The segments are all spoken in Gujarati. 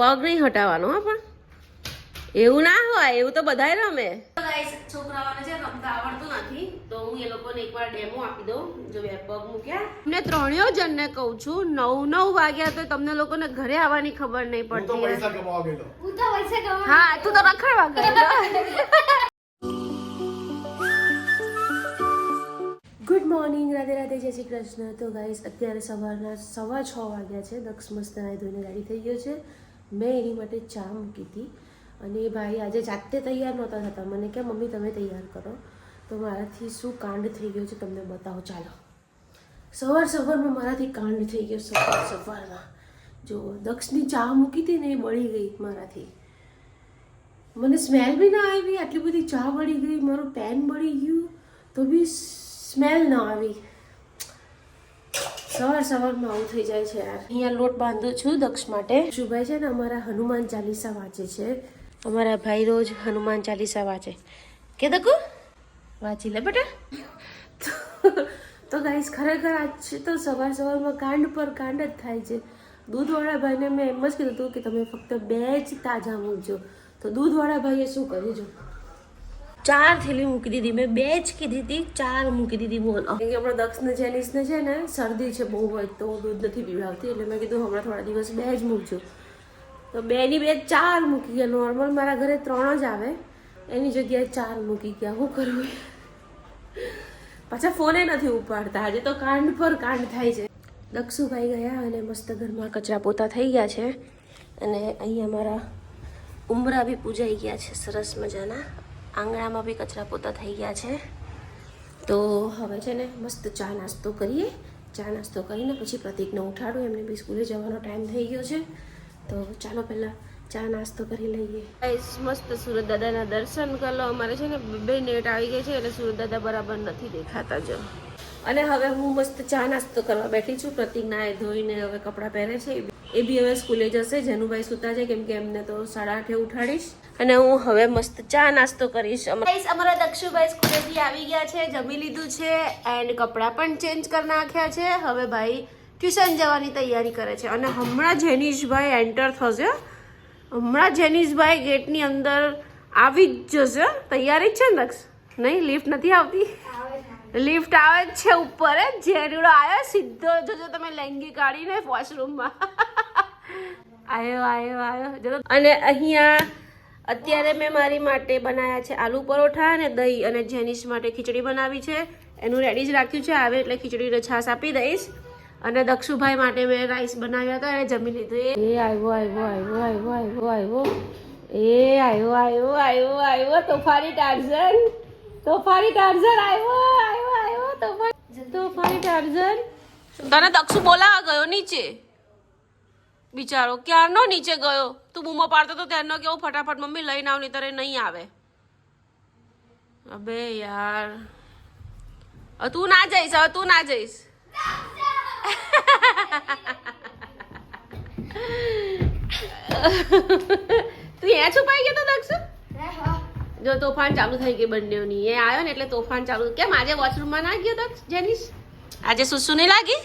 પગ નહીં હટાવવાનો હા પણ. એવું ના હોય એવું તો બધાય રમે. છોકરાઓને છે રમતા આવડતું નથી તો હું એ લોકોને એકવાર ડેમો આપી દઉં જો બે પગ મૂક્યા. ને ત્રણેય જણને કહું છું નવ નવ વાગ્યા તો તમને લોકોને ઘરે આવવાની ખબર નહીં પડતી પૈસા કમાવા ગયેલો. હું તો પૈસા કમાવા હા તું તો રખડવા ગયો. ગુડ મોર્નિંગ રાધે રાધે જય શ્રી કૃષ્ણ. તો ગાઈસ અત્યારે સવારના સવા છ વાગ્યા છે દક્ષ મસ્ત ધોઈને રેડી થઈ ગયો છે. મેં એની માટે ચા મૂકી હતી અને એ ભાઈ આજે જાતે તૈયાર નહોતા થતા. મને કે, મમ્મી, તમે તૈયાર કરો. તો મારાથી શું કાંડ થઈ ગયો છે તમને બતાવો? ચાલો. સવાર સવારમાં મારાથી કાંડ થઈ ગયો સવાર સવારમાં. જો, દક્ષની ચા મૂકી હતી ને એ બળી ગઈ મારાથી. મને સ્મેલ બી ના આવી, આટલી બધી ચા બળી ગઈ, મારું પેન બળી ગયું, તો બી સ્મેલ ન આવી. સવાર સવારમાં આવું થઈ જાય છે યાર. અહીંયા લોટ બાંધું છું દક્ષ માટે. શુભાઈ છે ને અમારા હનુમાન ચાલીસા વાંચે છે. અમારા ભાઈ રોજ હનુમાન ચાલીસા વાંચે. કે દકુ? વાંચી લે બેટા. તો ગાઈસ ખરેખર આજ તો સવાર સવારમાં કાંડ પર કાંડ જ થાય છે. દૂધવાળા ભાઈને મેં એમ જ કીધું હતું કે તમે ફક્ત બે જ તાજા મૂકજો. તો દૂધવાળા ભાઈએ શું કર્યું ચાર થેલી મૂકી દીધી. મેં બે જ કીધી હતી, ચાર મૂકી દીધી બોલ. કે હમણાં દક્ષને, જેનિસને છે ને, શરદી છે બહુ જ તો દૂધ નથી પીવડાવતી, એટલે મેં કીધું હમણાં થોડા દિવસ બે જ મૂકજો. તો બેની બે ચાર મૂકી ગયા. નોર્મલ મારા ઘરે ત્રણ જ આવે. એની જગ્યાએ ચાર મૂકી ગયા. શું કરવું પાછા ફોને નથી ઉપાડતા. આજે તો કાંડ પર કાંડ થાય છે. દક્ષુભાઈ ગયા અને મસ્ત ઘરમાં કચરા પોતા થઈ ગયા છે. અને અહીંયા મારા ઉમરા બી પૂજાઈ ગયા છે. સરસ મજાના. આંગણામાં બી કચરા પોતા થઈ ગયા છે. તો હવે છે ને મસ્ત ચા નાસ્તો કરીએ. ચા નાસ્તો કરીને પછી પ્રતિકને ઉઠાડું. એમને બી સ્કૂલે જવાનો ટાઈમ થઈ ગયો છે. તો ચાલો પહેલાં ચા નાસ્તો કરી લઈએ. મસ્ત સુરત દાદાના દર્શન કરો. અમારે છે ને બે નેટ આવી ગઈ છે એટલે સુરત દાદા બરાબર નથી દેખાતા જો. અને હવે હું મસ્ત ચા નાસ્તો કરવા બેઠી છું. પ્રતિક નાય ધોઈને હવે કપડાં પહેરે છે. એ બી હવે સ્કૂલે જશે. જેનુભાઈ સુતા છે કેમ કે એમને તો સાડા આઠે ઉઠાડીશ. અને હું હવે મસ્ત ચા નાસ્તો કરીશ. અમારા દક્ષુભાઈ સ્કૂલેથી આવી ગયા છે. જમી લીધું છે એન્ડ કપડાં પણ ચેન્જ કરી નાખ્યા છે. હવે ભાઈ ટ્યુશન જવાની તૈયારી કરે છે. અને હમણાં જેનીશભાઈ એન્ટર થશે. હમણાં જેનીશભાઈ ગેટની અંદર આવી જ જશે. તૈયારી જ છે ને દક્ષ નહીં લિફ્ટ નથી આવતી લિફ્ટ આવે જ છે ઉપર જેરીડો આવ્યો, સીધો જોજો તમે લેંગી કાઢીને વોશરૂમમાં આવ્યો આવ્યો આવ્યો. જો અને અહીંયા અત્યારે મેં મારી માટે બનાવ્યા છે આલુ પરોઠા અને દહીં અને જેનિશ માટે ખીચડી બનાવી છે. એનું રેડી જ રાખ્યું છે. આવે એટલે ખીચડી છાશ આપી દઈશ. અને દક્ષુભાઈ માટે મેં રાઈસ બનાવ્યા હતા. એને જમી લીધું. એ આવ્યો આવ્યો આવ્યો આવ્યો આવ્યો આવ્યો. એ આવ્યો આવ્યો આવ્યો આવ્યો. તોફાની ટાર્ઝન. તોફાની ટાર્ઝન આવ્યો તોફાની તોફાની ટાર્ઝન. તને દક્ષુ બોલાવા ગયો નીચે. બિચારો, ક્યારનો નીચે ગયો? તું બૂમો પાડતો તો ત્યારનો કેવો ફટાફટ મમ્મી લઈને આવ નહીં તારે નહીં આવે. અબે યાર. તું ના જઈશ, હવે તું ના જઈશ. તું એ છુપાઈ ગયો તો દક્ષ? જો તોફાન ચાલુ થઈ ગઈ બંનેની. એ આવ્યો ને એટલે તોફાન ચાલુ. કેમ આજે વોશરૂમમાં ના ગયો તો જેનીશ આજે સુસુ નહીં લાગી?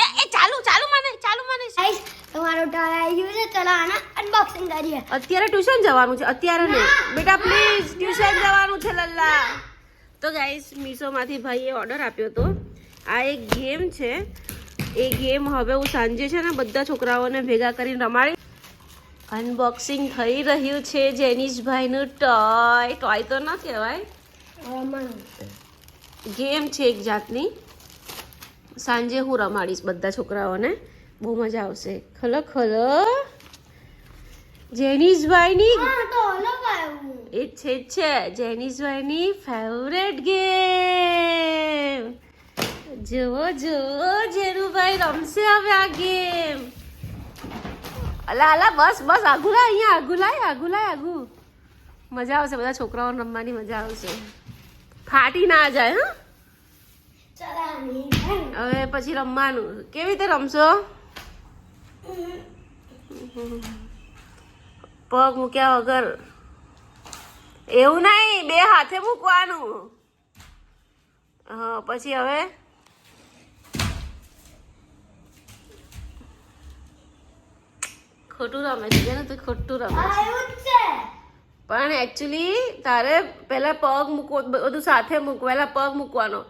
એ એ ચાલુ ચાલુ મને ચાલુ મને. ગાઈસ તમારો ટાળ આવી ગયો છે ચલો આના અનબોક્સિંગ કરીએ. અત્યારે ટ્યુશન જવાનું છે અત્યારે નહીં. બેટા પ્લીઝ ટ્યુશન જવાનું છે લલ્લા. તો ગાઈસ મીશોમાંથી ભાઈએ ઓર્ડર આપ્યો હતો આ એક ગેમ છે. એ ગેમ હવે હું સાંજે છે ને બધા છોકરાઓને ભેગા કરીને રમાડી અનબોક્સિંગ થઈ રહ્યું છે જેનિશભાઈનું ટોય ટોય તો ન કહેવાય. ગેમ છે એક જાતની. સાંજે હું રમાડીશ બધા છોકરાઓને. બહુ મજા આવશે. ખલો ખલો. જેનિશભાઈની એ છે જ છે. જેનીશભાઈની ફેવરેટ ગેમ જુઓ જુઓ જેનુભાઈ રમશે હવે આ ગેમ અલા અલા, બસ બસ, આગુ લાય, અહીંયા આગુ લાય આગુ લાય, આગુ. મજા આવશે, બધા છોકરાઓને રમવાની મજા આવશે. ફાટી ના જાય, હા? હવે પછી રમવાનું. કેવી રીતે રમશો? પગ મૂક્યા વગર. એવું નહીં, બે હાથે મૂકવાનું. હા, પછી હવે? ખોટું રમે છે ને તું ખોટું રમે છે. પણ એકચ્યુઅલી તારે પહેલા પગ મૂકવો બધું સાથે મૂકવેલા પગ મૂકવાનો.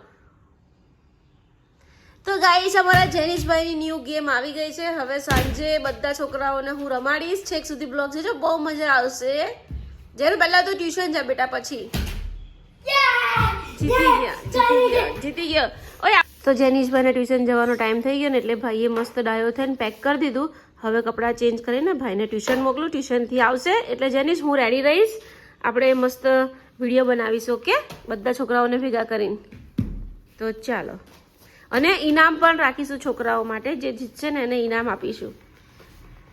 તો ગાઈસ અમારા જેનિશભાઈની ન્યૂ ગેમ આવી ગઈ છે. હવે સાંજે બધા છોકરાઓને હું રમાડીશ. છેક સુધી બ્લોગ છે જો બહુ મજા આવશે. જેને પહેલા તો ટ્યુશન જા બેટા પછી. જીતી ગયા જીતી ગયા જીતી ગયો. ઓય તો જેનિશભાઈને ટ્યુશન જવાનો ટાઈમ થઈ ગયો ને એટલે ભાઈએ મસ્ત ડાયો થઈને પેક કરી દીધું. હવે કપડાં ચેન્જ કરીને ભાઈને ટ્યુશન મોકલું. ટ્યુશનથી આવશે એટલે જેનીશ હું રેડી રહીશ. આપણે મસ્ત વીડિયો બનાવીશું ઓકે બધા છોકરાઓને ભેગા કરીને. તો ચાલો. અને ઇનામ પણ રાખીશું છોકરાઓ માટે જે જીતશે ને એને ઇનામ આપીશું.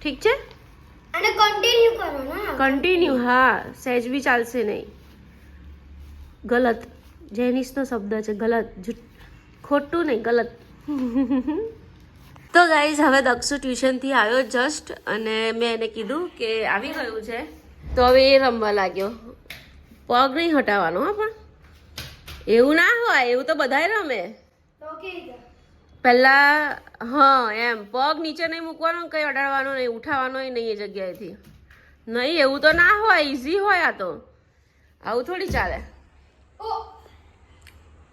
ઠીક છે? અને કન્ટિન્યુ કરો ને. કન્ટિન્યુ હા. સહેજ બી ચાલશે નહીં. ગલત. જેનિસનો શબ્દ છે ગલત. ખોટું નહીં ગલત. તો ગાઈઝ હવે દક્ષુ ટ્યુશનથી આવ્યો જસ્ટ અને મેં એને કીધું કે આવી ગયું છે. તો હવે એ રમવા લાગ્યો. પગ નહીં હટાવવાનો હા પણ. એવું ના હોય એવું તો બધાય રમે. પહેલાં હા એમ. પગ નીચે નહીં મૂકવાનો કંઈ અડાડવાનો નહીં ઉઠાવવાનો નહીં એ જગ્યાએથી. નહીં એવું તો ના હોય ઈઝી હોય આ તો. આવું થોડી ચાલે.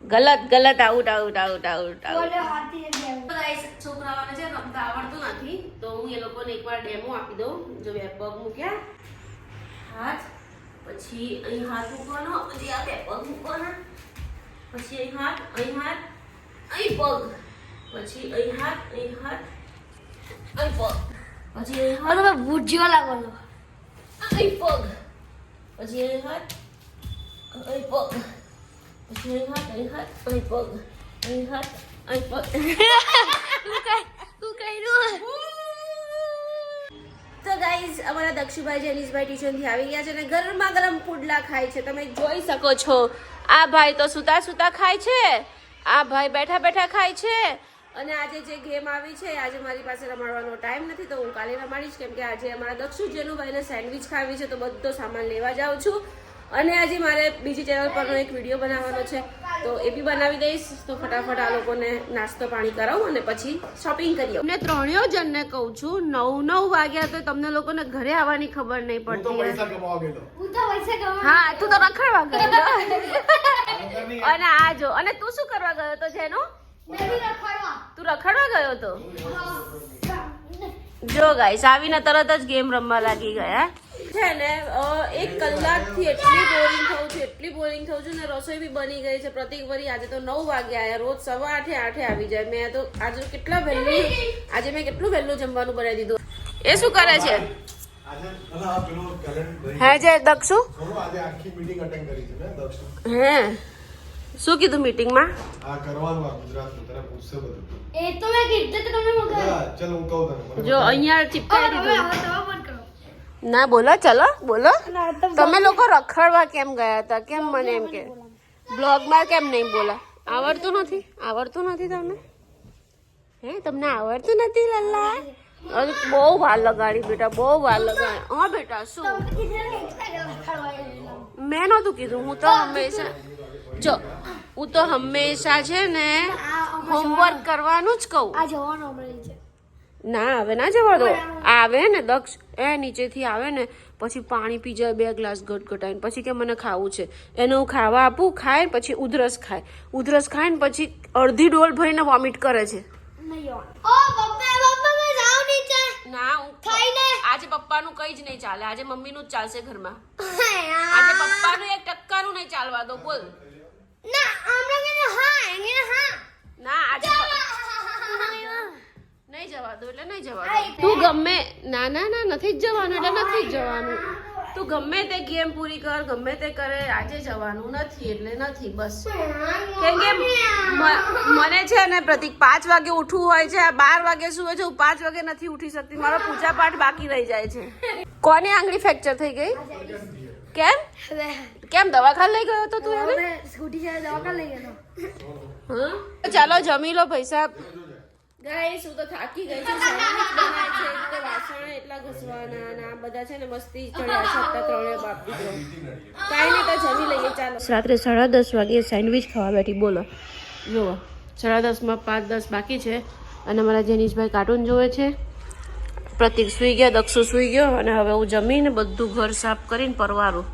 ગલત ગલત out out out out out guys છોકરાઓને છે રમતા આવડતું નથી તો હું એ લોકોને એકવાર ડેમો આપી દઉં. જો બે પગ મૂક્યા. હાથ પછી અહીં હાથ મૂકવાનો પછી આ બે પગ મૂકવાના. પછી અહીં હાથ અહીં હાથ અહીં પગ. પછી અહીં હાથ અહીં હાથ અહીં પગ. પછી અહીં હાથ તમે ભૂજ્યો લાગો છો અહીં પગ. પછી અહીં હાથ અહીં પગ. પછી અહીં હાથ અહીં હાથ અહીં પગ. અહીં હાથ અહીં પગ. તું તો ગાઈઝ અમારા દક્ષુભાઈ જેનિશભાઈ ટ્યુશનથી આવી ગયા છે અને ગરમા ગરમ પુડલા ખાય છે. તમે જોઈ શકો છો. આ ભાઈ તો સુતા સુતા ખાય છે. આ ભાઈ બેઠા બેઠા ખાય છે. અને આજે જે ગેમ આવી છે, આજે મારી પાસે રમાડવાનો ટાઈમ નથી, તો હું કાલે રમાડીશ. કેમ આજે અમારા દક્ષુ જેનુભાઈને સેન્ડવિચ ખાવી છે, તો બધો સામાન લેવા જાઉં છું. અને આજે મારે બીજી ચેનલ પરનો એક વીડિયો બનાવવાનો છે. તો એ બી બનાવી દઈશ. તો ફટાફટ આ લોકોને નાસ્તો પાણી કરાવું અને પછી શોપિંગ કરીએ અમને ત્રણેય જણને કહું છું નવ નવ વાગ્યા તો તમને લોકોને ઘરે આવવાની ખબર નહીં પડતી પૈસા કમાવા ગયેલો. હું તો પૈસા કમાવા હા તું તો રખડવા ગયો અને આ જો અને તું શું કરવા ગયો તો જેનો? તું રખડવા ગયો તો જો ગાઈસ આવીને તરત જ ગેમ રમવા લાગી ગયા. છે ને અ, એક કલાકથી એટલી બોરિંગ થઉં છું એટલી બોરિંગ થઉં છું ને રસોઈ બી બની ગઈ છે. પ્રતિક વરી આજે તો નવ વાગ્યા આયા રોજ સવા આઠે આઠે આવી જાય. મેં તો આજે કેટલા વહેલું આજે મેં કેટલું વહેલું જમવાનું બનાવી દીધું. એ શું કરે છે? આજે ભલા આ પેલું કેલેન્ડર હે જે દક્ષુ? થોડું આજે આખી મીટિંગ અટેન્ડ કરી છે ને દક્ષ? હે. શું કીધું મીટિંગમાં આ કરવાનું આ ગુજરાતનું તને પૂછશે બધું. એ તો મેં કીધું કે તમે મગાવ્યું. હા, ચાલ હું કહું તને મને જો બતાવ. અહીંયા ઓ, ચિપકાવી તમે દીધું. હવે તમે બંધ કરો ના બોલો ચલો બોલો. તમે લોકો રખડવા કેમ ગયા હતા? કેમ મને એમ કે? બ્લોગમાં કેમ નહીં બોલા? આવડતું નથી? આવડતું નથી તમને? હે તમને આવડતું નથી લલ્લા? અરે બહુ વાર લગાડી બેટા બહુ વાર લગાડી. હા બેટા શું. મેં નહોતું કીધું હું તો હંમેશા જો હું તો હંમેશા છે ને હોમવર્ક કરવાનું જ કહું. ના આવે ના જવા દો આવે ને દક્ષ. એ નીચેથી આવે ને પછી પાણી પી જાય બે ગ્લાસ ગટગટાઈને પછી કે મને ખાવું છે. એને હું ખાવા આપું ખાય પછી ઉધરસ ખાય. ઉધરસ ખાય ને પછી અડધી ડોલ ભરીને વોમિટ કરે છે. ના આજે પપ્પાનું કઈ જ નહીં ચાલે. આજે મમ્મીનું જ ચાલશે ઘરમાં. આજે પપ્પાનું એક ટક્કાનું નહીં ચાલવા દો બોલ. ના હા હા. ના આજે જવા દો એટલે નહીં જવા દો તું ગમે ના ના ના નથી જ જવાનું એટલે નથી જ જવાનું. તું ગમે તે ગેમ પૂરી કર ગમે તે કરે આજે જવાનું નથી એટલે નથી બસ. કેમ કે મને છે ને પ્રતિક પાંચ વાગે ઉઠવું હોય છે આ બાર વાગે સુવે છે હું પાંચ વાગે નથી ઉઠી શકતી મારો પૂજા પાઠ બાકી રહી જાય છે. કોની આંગળી ફ્રેક્ચર થઈ ગઈ? કેમ? કેમ દવાખાને લઈ ગયો હતો તું એને? સ્કૂટી દવાખાને લઈ ગયો હા? ચાલો જમી લો પૈસા. ગાઈસ હું તો થાકી ગઈ છું. સેન્ડવિચ બનાવે છે તો વાસણ એટલા ઘસવાના આ બધા છે ને મસ્તી ચડ્યા છે અત્યારે ત્રણે બાપ દીકરો. કાંઈ નહીં, તો જમી લઈએ, ચાલો. રાત્રે સાડા દસ વાગે સેન્ડવિચ ખાવા બેઠી, બોલો. જુઓ, સાડા દસમાં પાંચ દસ બાકી છે અને મારા જેનીશભાઈ કાર્ટૂન જોવે છે. પ્રતિક સુઈ ગયા, દક્ષુ સુઈ ગયો અને હવે હું જમીને બધું ઘર સાફ કરીને પરવારું.